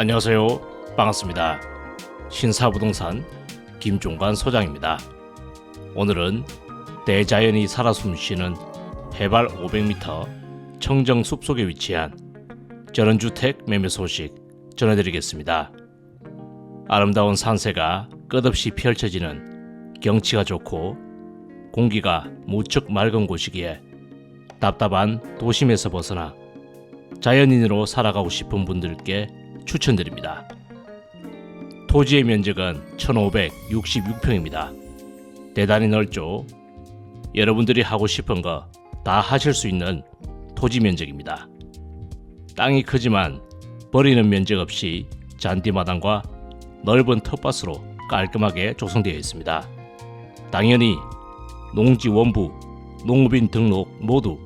안녕하세요. 반갑습니다. 신사부동산 김종관 소장입니다. 오늘은 대자연이 살아 숨쉬는 해발 500m 청정 숲속에 위치한 전원주택 매매 소식 전해드리겠습니다. 아름다운 산세가 끝없이 펼쳐지는 경치가 좋고 공기가 무척 맑은 곳이기에 답답한 도심에서 벗어나 자연인으로 살아가고 싶은 분들께 추천드립니다. 토지의 면적은 1566평입니다. 대단히 넓죠. 여러분들이 하고 싶은 거 다 하실 수 있는 토지 면적입니다. 땅이 크지만 버리는 면적 없이 잔디마당과 넓은 텃밭으로 깔끔하게 조성되어 있습니다. 당연히 농지 원부, 농업인 등록 모두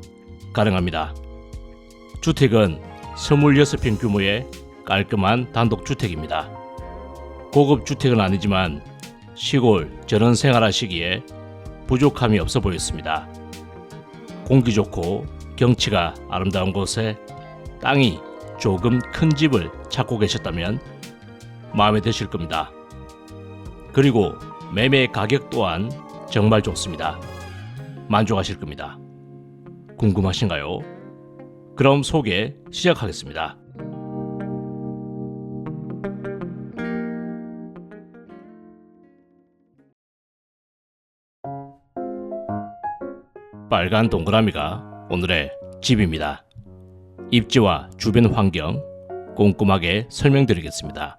가능합니다. 주택은 26평 규모의 깔끔한 단독주택입니다. 고급 주택은 아니지만 시골 전원 생활하시기에 부족함이 없어 보였습니다. 공기 좋고 경치가 아름다운 곳에 땅이 조금 큰 집을 찾고 계셨다면 마음에 드실 겁니다. 그리고 매매 가격 또한 정말 좋습니다. 만족하실 겁니다. 궁금하신가요? 그럼 소개 시작하겠습니다. 빨간 동그라미가 오늘의 집입니다. 입지와 주변 환경 꼼꼼하게 설명드리겠습니다.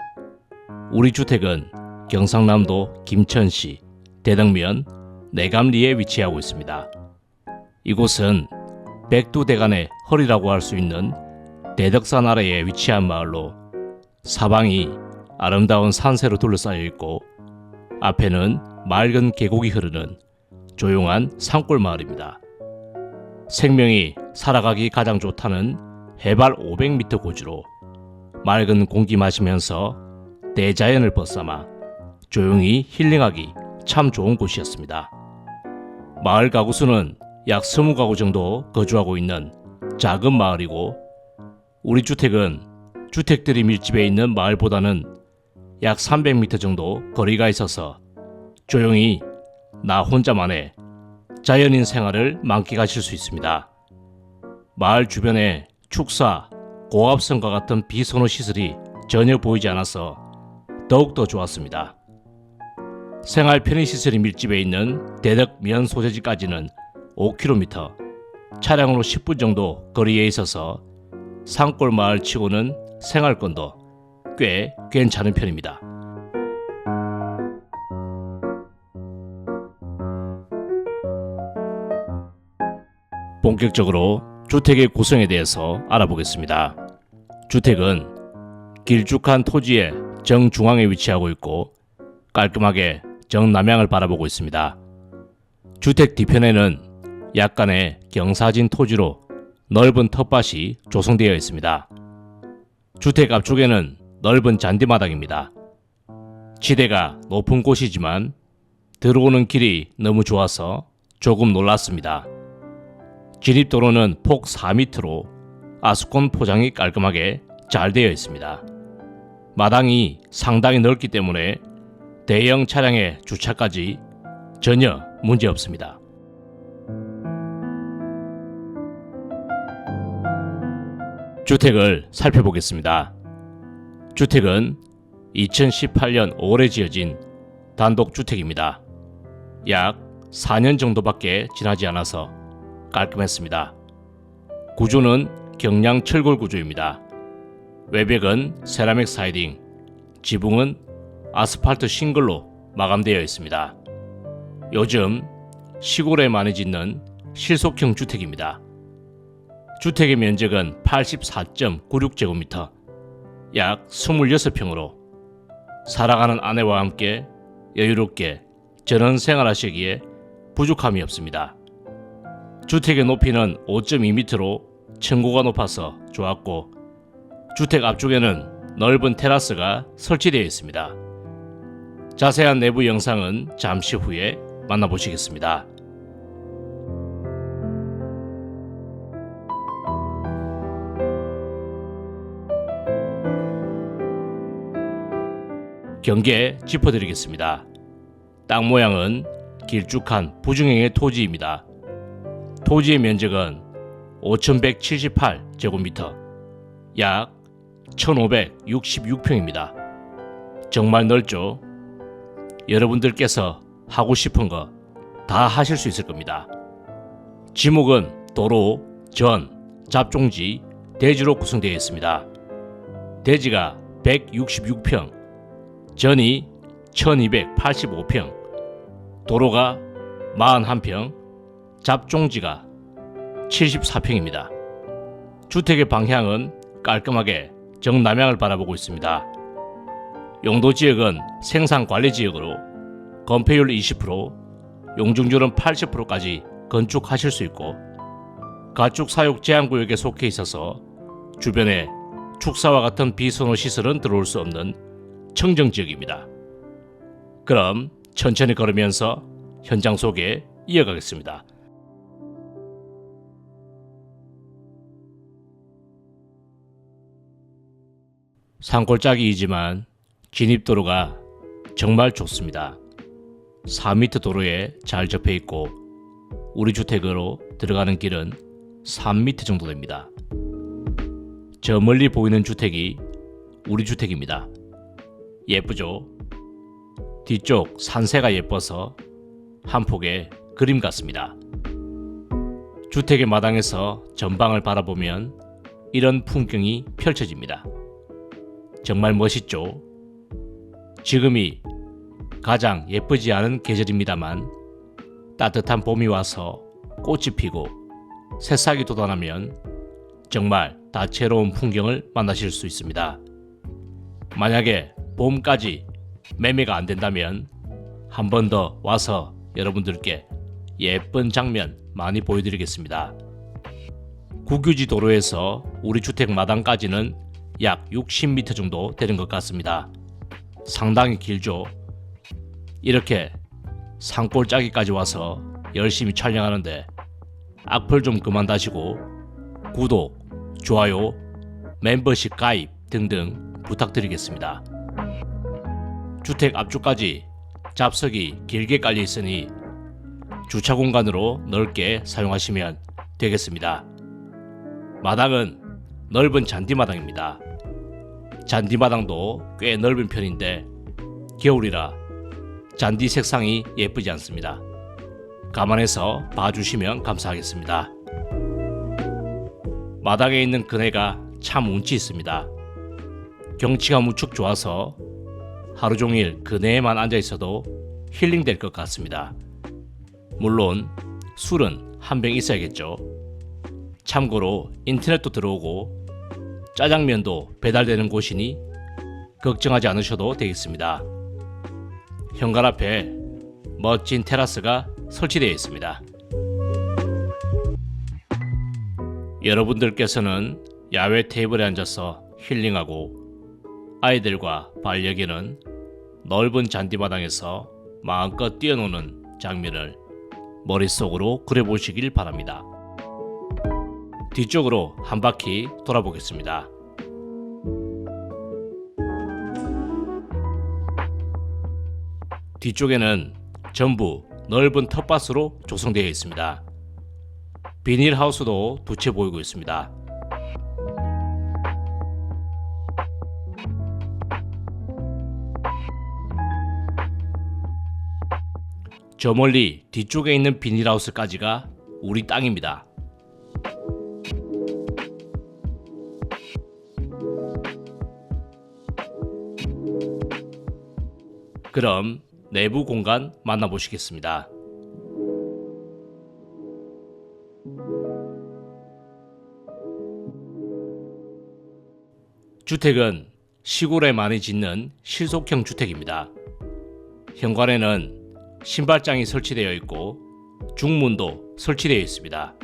우리 주택은 경상남도 김천시 대덕면 내감리에 위치하고 있습니다. 이곳은 백두대간의 허리라고 할 수 있는 대덕산 아래에 위치한 마을로 사방이 아름다운 산세로 둘러싸여 있고 앞에는 맑은 계곡이 흐르는 조용한 산골 마을입니다. 생명이 살아가기 가장 좋다는 해발 500m 고지로 맑은 공기 마시면서 대자연을 벗삼아 조용히 힐링하기 참 좋은 곳이었습니다. 마을 가구 수는 약 20가구 정도 거주하고 있는 작은 마을이고 우리 주택은 주택들이 밀집해 있는 마을보다는 약 300m 정도 거리가 있어서 조용히 나 혼자만의 자연인 생활을 만끽하실 수 있습니다. 마을 주변에 축사, 고압선과 같은 비선호 시설이 전혀 보이지 않아서 더욱더 좋았습니다. 생활 편의시설이 밀집해 있는 대덕 면 소재지까지는 5km, 차량으로 10분 정도 거리에 있어서 산골 마을 치고는 생활권도 꽤 괜찮은 편입니다. 본격적으로 주택의 구성에 대해서 알아보겠습니다. 주택은 길쭉한 토지의 정중앙에 위치하고 있고 깔끔하게 정남향을 바라보고 있습니다. 주택 뒤편에는 약간의 경사진 토지로 넓은 텃밭이 조성되어 있습니다. 주택 앞쪽에는 넓은 잔디마당입니다. 지대가 높은 곳이지만 들어오는 길이 너무 좋아서 조금 놀랐습니다. 진입도로는 폭 4m로 아스콘 포장이 깔끔하게 잘 되어 있습니다. 마당이 상당히 넓기 때문에 대형 차량의 주차까지 전혀 문제 없습니다. 주택을 살펴보겠습니다. 주택은 2018년 5월에 지어진 단독주택입니다. 약 4년 정도밖에 지나지 않아서 깔끔했습니다. 구조는 경량 철골 구조입니다. 외벽은 세라믹 사이딩, 지붕은 아스팔트 싱글로 마감되어 있습니다. 요즘 시골에 많이 짓는 실속형 주택입니다. 주택의 면적은 84.96제곱미터, 약 26평으로 살아가는 아내와 함께 여유롭게 전원 생활하시기에 부족함이 없습니다. 주택의 높이는 5.2m로 층고가 높아서 좋았고 주택 앞쪽에는 넓은 테라스가 설치되어 있습니다. 자세한 내부 영상은 잠시 후에 만나보시겠습니다. 경계 짚어드리겠습니다. 땅 모양은 길쭉한 부중형의 토지입니다. 토지의 면적은 5,178제곱미터, 약 1,566평입니다. 정말 넓죠? 여러분들께서 하고 싶은 거 다 하실 수 있을 겁니다. 지목은 도로, 전, 잡종지, 대지로 구성되어 있습니다. 대지가 166평, 전이 1285평, 도로가 41평, 잡종지가 74평입니다. 주택의 방향은 깔끔하게 정남향을 바라보고 있습니다. 용도 지역은 생산 관리 지역으로 건폐율 20%, 용적률은 80%까지 건축하실 수 있고 가축 사육 제한 구역에 속해 있어서 주변에 축사와 같은 비선호 시설은 들어올 수 없는 청정 지역입니다. 그럼 천천히 걸으면서 현장 소개 이어가겠습니다. 산골짜기이지만 진입도로가 정말 좋습니다. 4m 도로에 잘 접해 있고 우리 주택으로 들어가는 길은 3m 정도 됩니다. 저 멀리 보이는 주택이 우리 주택입니다. 예쁘죠? 뒤쪽 산세가 예뻐서 한 폭의 그림 같습니다. 주택의 마당에서 전방을 바라보면 이런 풍경이 펼쳐집니다. 정말 멋있죠? 지금이 가장 예쁘지 않은 계절입니다만 따뜻한 봄이 와서 꽃이 피고 새싹이 돋아나면 정말 다채로운 풍경을 만나실 수 있습니다. 만약에 봄까지 매매가 안 된다면 한 번 더 와서 여러분들께 예쁜 장면 많이 보여드리겠습니다. 국유지 도로에서 우리 주택 마당까지는 약 60m 정도 되는 것 같습니다. 상당히 길죠. 이렇게 산골짜기까지 와서 열심히 촬영하는데 악플 좀 그만 다시고 구독, 좋아요, 멤버십 가입 등등 부탁드리겠습니다. 주택 앞쪽까지 잡석이 길게 깔려 있으니 주차 공간으로 넓게 사용하시면 되겠습니다. 마당은 넓은 잔디마당입니다. 잔디마당도 꽤 넓은 편인데 겨울이라 잔디 색상이 예쁘지 않습니다. 감안해서 봐주시면 감사하겠습니다. 마당에 있는 그네가 참 운치 있습니다. 경치가 무척 좋아서 하루 종일 그네에만 앉아 있어도 힐링될 것 같습니다. 물론 술은 한 병 있어야겠죠. 참고로 인터넷도 들어오고 짜장면도 배달되는 곳이니 걱정하지 않으셔도 되겠습니다. 현관 앞에 멋진 테라스가 설치되어 있습니다. 여러분들께서는 야외 테이블에 앉아서 힐링하고 아이들과 반려견은 넓은 잔디마당에서 마음껏 뛰어노는 장면을 머릿속으로 그려보시길 바랍니다. 뒤쪽으로 한 바퀴 돌아보겠습니다. 뒤쪽에는 전부 넓은 텃밭으로 조성되어 있습니다. 비닐하우스도 두 채 보이고 있습니다. 저 멀리 뒤쪽에 있는 비닐하우스까지가 우리 땅입니다. 그럼 내부 공간 만나보시겠습니다. 주택은 시골에 많이 짓는 실속형 주택입니다. 현관에는 신발장이 설치되어 있고 중문도 설치되어 있습니다.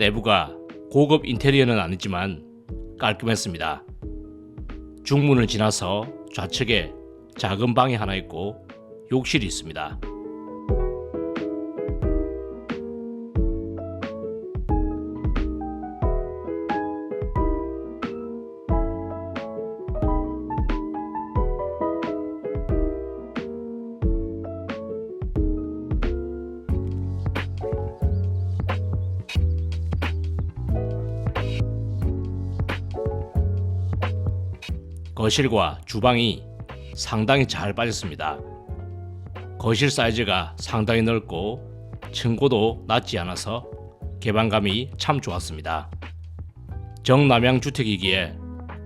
내부가 고급 인테리어는 아니지만 깔끔했습니다. 중문을 지나서 좌측에 작은 방이 하나 있고 욕실이 있습니다. 거실과 주방이 상당히 잘 빠졌습니다. 거실 사이즈가 상당히 넓고 층고도 낮지 않아서 개방감이 참 좋았습니다. 정남향 주택이기에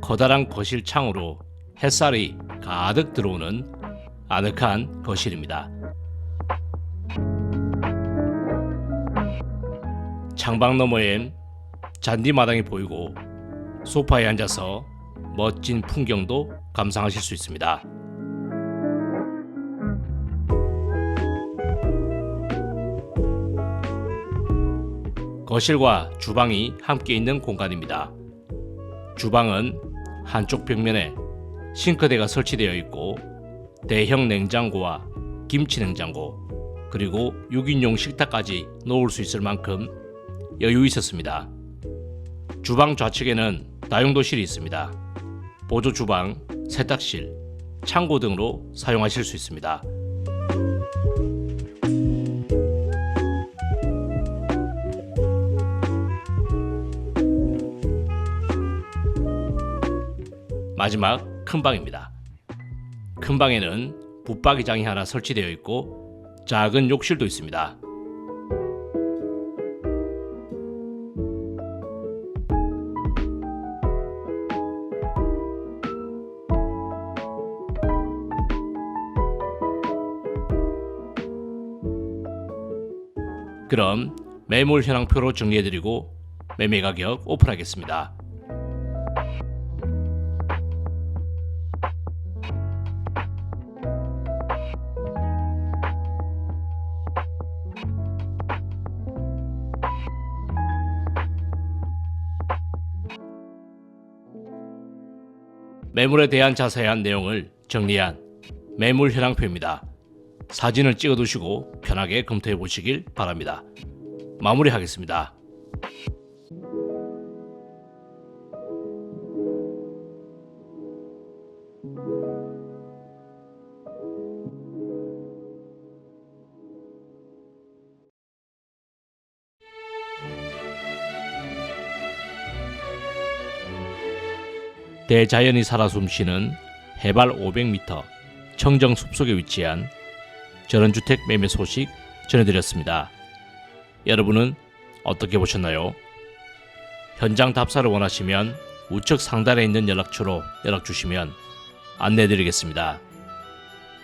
커다란 거실 창으로 햇살이 가득 들어오는 아늑한 거실입니다. 창방 너머엔 잔디 마당이 보이고 소파에 앉아서 멋진 풍경도 감상하실 수 있습니다. 거실과 주방이 함께 있는 공간입니다. 주방은 한쪽 벽면에 싱크대가 설치되어 있고 대형 냉장고와 김치 냉장고 그리고 6인용 식탁까지 놓을 수 있을 만큼 여유 있었습니다. 주방 좌측에는 다용도실이 있습니다. 보조 주방, 세탁실, 창고 등으로 사용하실 수 있습니다. 마지막 큰 방입니다. 큰 방에는 붙박이장이 하나 설치되어 있고 작은 욕실도 있습니다. 그럼 매물 현황표로 정리해드리고 매매 가격 오픈하겠습니다. 매물에 대한 자세한 내용을 정리한 매물 현황표입니다. 사진을 찍어 두시고 편하게 검토해 보시길 바랍니다. 마무리하겠습니다. 대자연이 살아 숨쉬는 해발 500m 청정 숲속에 위치한 전원주택 매매 소식 전해드렸습니다. 여러분은 어떻게 보셨나요? 현장 답사를 원하시면 우측 상단에 있는 연락처로 연락 주시면 안내드리겠습니다.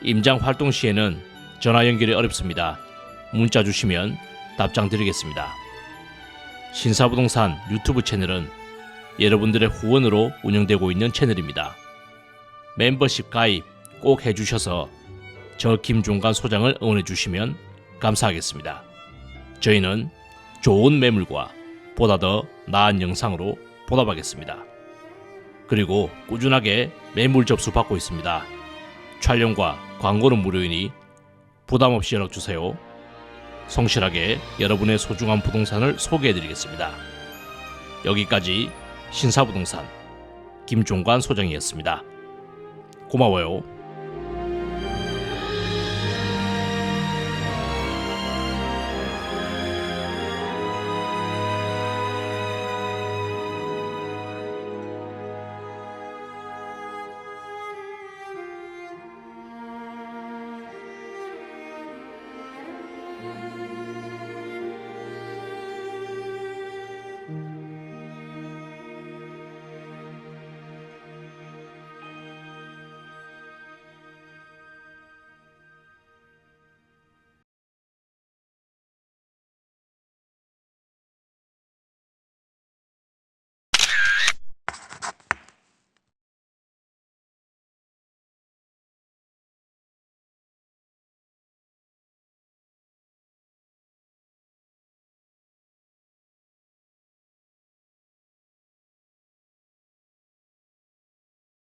임장 활동 시에는 전화 연결이 어렵습니다. 문자 주시면 답장 드리겠습니다. 신사부동산 유튜브 채널은 여러분들의 후원으로 운영되고 있는 채널입니다. 멤버십 가입 꼭 해주셔서 저 김종관 소장을 응원해 주시면 감사하겠습니다. 저희는 좋은 매물과 보다 더 나은 영상으로 보답하겠습니다. 그리고 꾸준하게 매물 접수 받고 있습니다. 촬영과 광고는 무료이니 부담 없이 연락 주세요. 성실하게 여러분의 소중한 부동산을 소개해 드리겠습니다. 여기까지 신사부동산 김종관 소장이었습니다. 고마워요.